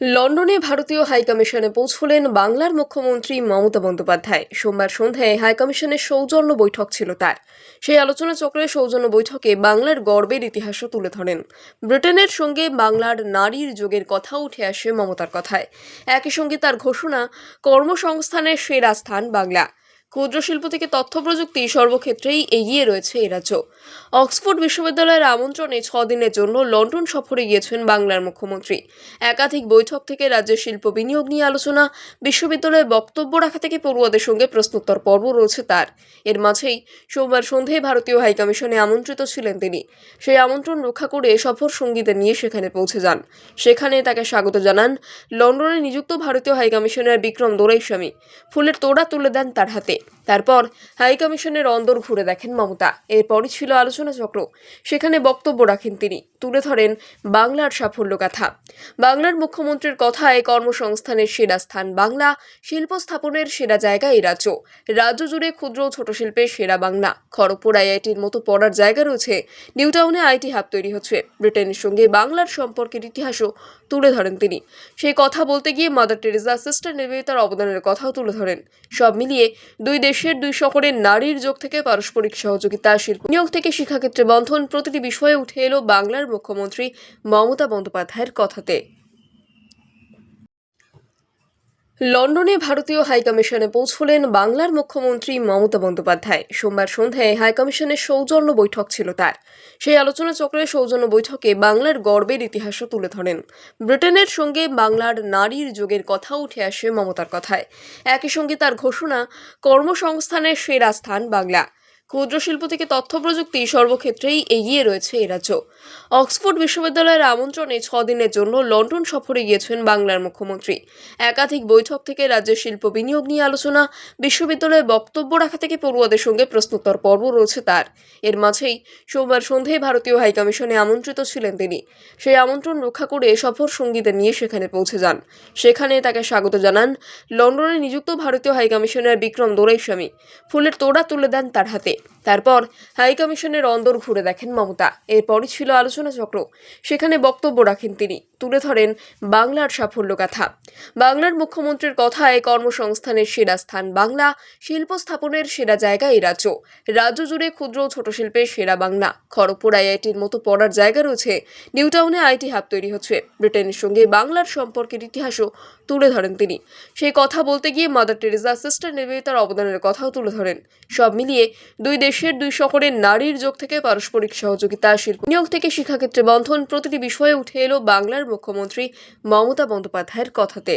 লন্ডনে ভারতীয় হাইকমিশনে পৌঁছলেন বাংলার মুখ্যমন্ত্রী মমতা বন্দ্যোপাধ্যায়। সোমবার সন্ধ্যায় হাইকমিশনের সৌজন্য বৈঠক ছিল তার। সেই আলোচনা চক্রে সৌজন্য বৈঠকে বাংলার গর্বের ইতিহাসও তুলে ধরেন। ব্রিটেনের সঙ্গে বাংলার নারীর যোগের কথা উঠে আসে মমতার কথায়। একই সঙ্গে তার ঘোষণা, কর্মসংস্থানের সেরা স্থান বাংলা। ক্ষুদ্র শিল্প থেকে তথ্য প্রযুক্তি সর্বক্ষেত্রেই এগিয়ে রয়েছে এ রাজ্য। অক্সফোর্ড বিশ্ববিদ্যালয়ের আমন্ত্রণে ছ দিনের জন্য লন্ডন সফরে গিয়েছেন বাংলার মুখ্যমন্ত্রী। একাধিক বৈঠক থেকে রাজ্যের শিল্প বিনিয়োগ নিয়ে আলোচনা, বিশ্ববিদ্যালয়ে বক্তব্য রাখা থেকে পড়ুয়াদের সঙ্গে প্রশ্নোত্তর পর্ব রয়েছে তার। এর মাঝেই সোমবার সন্ধ্যায় ভারতীয় হাইকমিশনে আমন্ত্রিত ছিলেন তিনি। সেই আমন্ত্রণ রক্ষা করে সফর সঙ্গীদের নিয়ে সেখানে পৌঁছে যান। সেখানে তাকে স্বাগত জানান লন্ডনে নিযুক্ত ভারতীয় হাইকমিশনার বিক্রম দোরাইস্বামী ফুলের তোড়া তুলে দেন তার হাতে। it তারপর হাইকমিশনের অন্দর ঘুরে দেখেন মমতা। এরপরই ছিল আলোচনা চক্র। সেখানে বক্তব্য রাখেন তিনি। তুলে ধরেন বাংলার সাফল্য কথা বাংলার মুখ্যমন্ত্রীর কথায় কর্মসংস্থানের সেরা স্থান বাংলা, শিল্প স্থাপনের সেরা জায়গা এই রাজ্য। রাজ্য জুড়ে ক্ষুদ্র ছোট শিল্পের সেরা বাংলা। খড়গপুর আইআইটির মতো পড়ার জায়গা রয়েছে। নিউ টাউনে আইটি হাব তৈরি হচ্ছে। ব্রিটেনের সঙ্গে বাংলার সম্পর্কের ইতিহাসও তুলে ধরেন তিনি। সেই কথা বলতে গিয়ে মাদার টেরেজা সিস্টার নিবেদিতার অবদানের কথাও তুলে ধরেন। সব মিলিয়ে দুই দেশের দুই শহরের নারীর যোগ থেকে পারস্পরিক সহযোগিতা, শিল্প নিয়োগ থেকে শিক্ষাক্ষেত্রে বন্ধন প্রতিটি বিষয়ে উঠে এলো বাংলার মুখ্যমন্ত্রী মমতা বন্দ্যোপাধ্যায়ের কথাতে। লন্ডনে ভারতীয় হাইকমিশনে পৌঁছলেন বাংলার মুখ্যমন্ত্রী মমতা বন্দ্যোপাধ্যায়। সোমবার সন্ধ্যায় হাইকমিশনের সৌজন্য বৈঠক ছিল তার। সেই আলোচনা চক্রে সৌজন্য বৈঠকে বাংলার গর্বের ইতিহাসও তুলে ধরেন। ব্রিটেনের সঙ্গে বাংলার নারীর যোগের কথা উঠে আসে মমতার কথায়। একই সঙ্গে তার ঘোষণা, কর্মসংস্থানের সেরা স্থান বাংলা। ক্ষুদ্র শিল্প থেকে তথ্য প্রযুক্তি সর্বক্ষেত্রেই এগিয়ে রয়েছে এ অক্সফোর্ড বিশ্ববিদ্যালয়ের আমন্ত্রণে ছ দিনের জন্য লন্ডন সফরে গিয়েছেন বাংলার মুখ্যমন্ত্রী। একাধিক বৈঠক থেকে রাজ্যের শিল্প বিনিয়োগ নিয়ে আলোচনা, বিশ্ববিদ্যালয়ে বক্তব্য রাখা থেকে পড়ুয়াদের সঙ্গে প্রশ্নোত্তর পর্ব রয়েছে তার। এর মাঝেই সোমবার সন্ধ্যায় ভারতীয় হাইকমিশনে আমন্ত্রিত ছিলেন তিনি। সেই আমন্ত্রণ রক্ষা করে সফর সঙ্গীদের নিয়ে সেখানে পৌঁছে যান। সেখানে তাকে স্বাগত জানান লন্ডনে নিযুক্ত ভারতীয় হাইকমিশনার বিক্রম দোরাইস্বামী। ফুলের তোড়া তুলে দেন তার হাতে। তারপর হাইকমিশনের অন্দর ঘুরে দেখেন মমতা। এরপরই ছিল আলোচনা চক্র। সেখানে বক্তব্য রাখেন তিনি। তুলে ধরেন বাংলার সাফল্য গাথা। বাংলার মুখ্যমন্ত্রীর কথায় কর্মসংস্থানের সেরা স্থান বাংলা, শিল্প স্থাপনের সেরা জায়গা এই রাজ্য। রাজ্য জুড়ে ক্ষুদ্র ছোট শিল্পের সেরা বাংলা। খড়গপুর আইআইটির মতো পড়ার জায়গা রয়েছে। নিউ টাউনে আইটি হাব তৈরি হচ্ছে। ব্রিটেনের সঙ্গে বাংলার সম্পর্কের ইতিহাসও তুলে ধরেন তিনি। সেই কথা বলতে গিয়ে মাদার টেরেজা সিস্টার নিবেদিতার অবদানের কথাও তুলে ধরেন। সব মিলিয়ে দুই দেশের দুই শহরের নারীর যোগ থেকে পারস্পরিক সহযোগিতা, শিল্প নিয়োগ থেকে শিক্ষাক্ষেত্রে বন্ধন প্রতিটি বিষয়ে উঠে এলো বাংলার মুখ্যমন্ত্রী মমতা বন্দ্যোপাধ্যায়ের কথাতে।